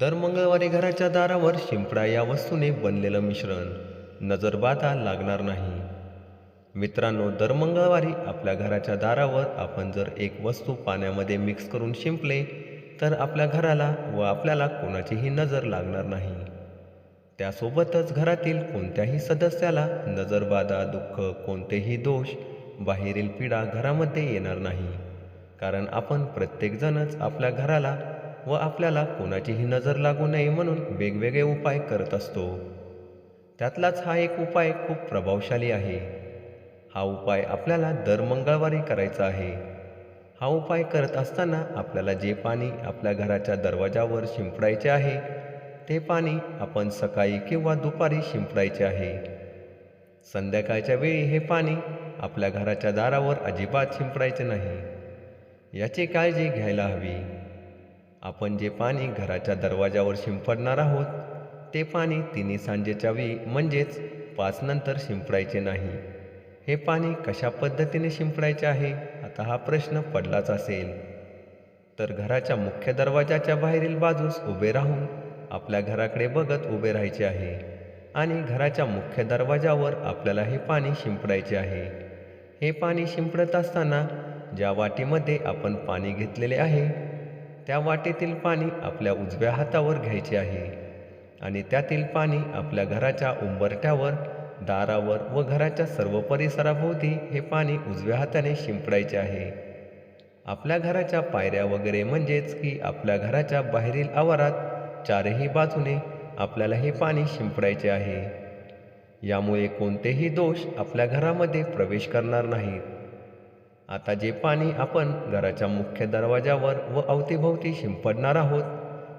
दर मंगळवारी घराच्या दारावर शिंपडा या वस्तूने बनलेलं मिश्रण नजरबाधा लागणार नाही. मित्रांनो दर मंगळवारी आपल्या घराच्या दारावर आपण जर एक वस्तू पाण्यामध्ये मिक्स करून शिंपले तर आपल्या घराला व आपल्याला कोणाचीही नजर लागणार नाही. त्यासोबतच घरातील कोणत्याही सदस्याला नजरबाधा दुःख कोणतेही दोष बाहेरील पीडा घरामध्ये येणार नाही. कारण आपण प्रत्येकजणच आपल्या घराला व आपल्याला कोणाचीही नजर लागू नये म्हणून वेगवेगळे उपाय करत असतो. त्यातलाच हा एक उपाय खूप प्रभावशाली आहे. हा उपाय आपल्याला दर मंगळवारी करायचा आहे. हा उपाय करत असताना आपल्याला जे पाणी आपल्या घराच्या दरवाजावर शिंपडायचे आहे ते पाणी आपण सकाळी किंवा दुपारी शिंपडायचे आहे. संध्याकाळच्या वेळी हे पाणी आपल्या घराच्या दारावर अजिबात शिंपडायचे नाही. याची काळजी घ्यायला हवी. आपण जे पाणी घराच्या दरवाजावर शिंपडणार आहोत ते पाणी तिन्ही सांजेच्या वेळी म्हणजेच पाच नंतर शिंपडायचे नाही. हे पाणी कशा पद्धतीने शिंपडायचे आहे? आता हा प्रश्न पडलाच असेल. तर घराच्या मुख्य दरवाजाच्या बाहेरील बाजूस उभे राहून आपल्या घराकडे बघत उभे राहायचे आहे आणि घराच्या मुख्य दरवाजावर आपल्याला हे पाणी शिंपडायचे आहे. हे पाणी शिंपडत असताना ज्या वाटीमध्ये आपण पाणी घेतलेले आहे त्या वाटेतील पाणी आपल्या उजव्या हातावर घ्यायचे आहे आणि त्यातील पाणी आपल्या घराच्या उंबरठ्यावर दारावर व घराच्या सर्व परिसराभोवती हे पाणी उजव्या हाताने शिंपडायचे आहे. आपल्या घराच्या पायऱ्या वगैरे म्हणजेच की आपल्या घराच्या बाहेरील आवारात चारही बाजूने आपल्याला हे पाणी शिंपडायचे आहे. यामुळे कोणतेही दोष आपल्या घरामध्ये प्रवेश करणार नाहीत. आता जे पाणी आपण घराच्या मुख्य दरवाजावर व अवतीभोवती शिंपडणार आहोत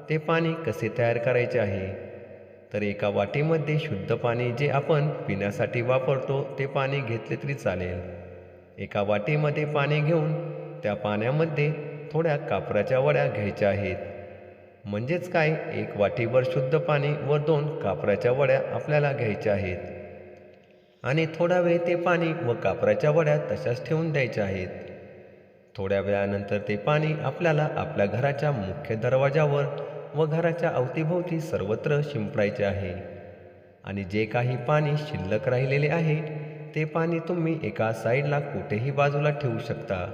ते पाणी कसे तयार करायचे आहे? तर एका वाटीमध्ये शुद्ध पाणी जे आपण पिण्यासाठी वापरतो ते पाणी घेतले तरी चालेल. एका वाटीमध्ये पाणी घेऊन त्या पाण्यामध्ये थोड्या कापराच्या वड्या घ्यायच्या आहेत. म्हणजेच काय? एक वाटीभर शुद्ध पाणी व दोन कापराच्या वड्या आपल्याला घ्यायच्या आहेत. आणि थोडा वेळ ते पाणी व कापराच्या वड्या तशाच ठेवून द्यायच्या आहेत. थोड्या वेळानंतर ते पाणी आपल्याला आपल्या घराच्या मुख्य दरवाजावर व घराच्या अवतीभोवती सर्वत्र शिंपडायचे आहे. आणि जे काही पाणी शिल्लक राहिलेले आहे ते पाणी तुम्ही एका साईडला कुठेही बाजूला ठेवू शकता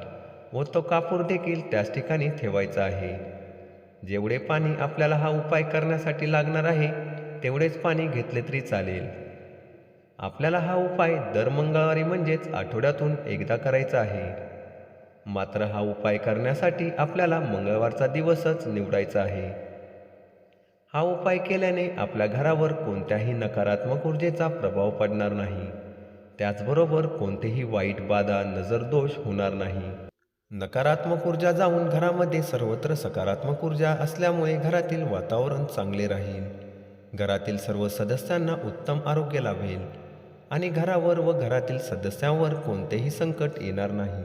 व तो कापूर देखील त्याच ठिकाणी ठेवायचा आहे. जेवढे पाणी आपल्याला हा उपाय करण्यासाठी लागणार आहे तेवढेच पाणी घेतले तरी चालेल. आपल्याला हा उपाय दर मंगळवारी म्हणजेच आठवड्यातून एकदा करायचा आहे. मात्र हा उपाय करण्यासाठी आपल्याला मंगळवारचा दिवसच निवडायचा आहे. हा उपाय केल्याने आपल्या घरावर कोणत्याही नकारात्मक ऊर्जेचा प्रभाव पडणार नाही. त्याचबरोबर कोणतेही वाईट बाधा नजरदोष होणार नाही. नकारात्मक ऊर्जा जाऊन घरामध्ये सर्वत्र सकारात्मक ऊर्जा असल्यामुळे घरातील वातावरण चांगले राहील. घरातील सर्व सदस्यांना उत्तम आरोग्य लाभेल. आणि घरावर व घरातील सदस्यांवर कोणतेही संकट येणार नाही.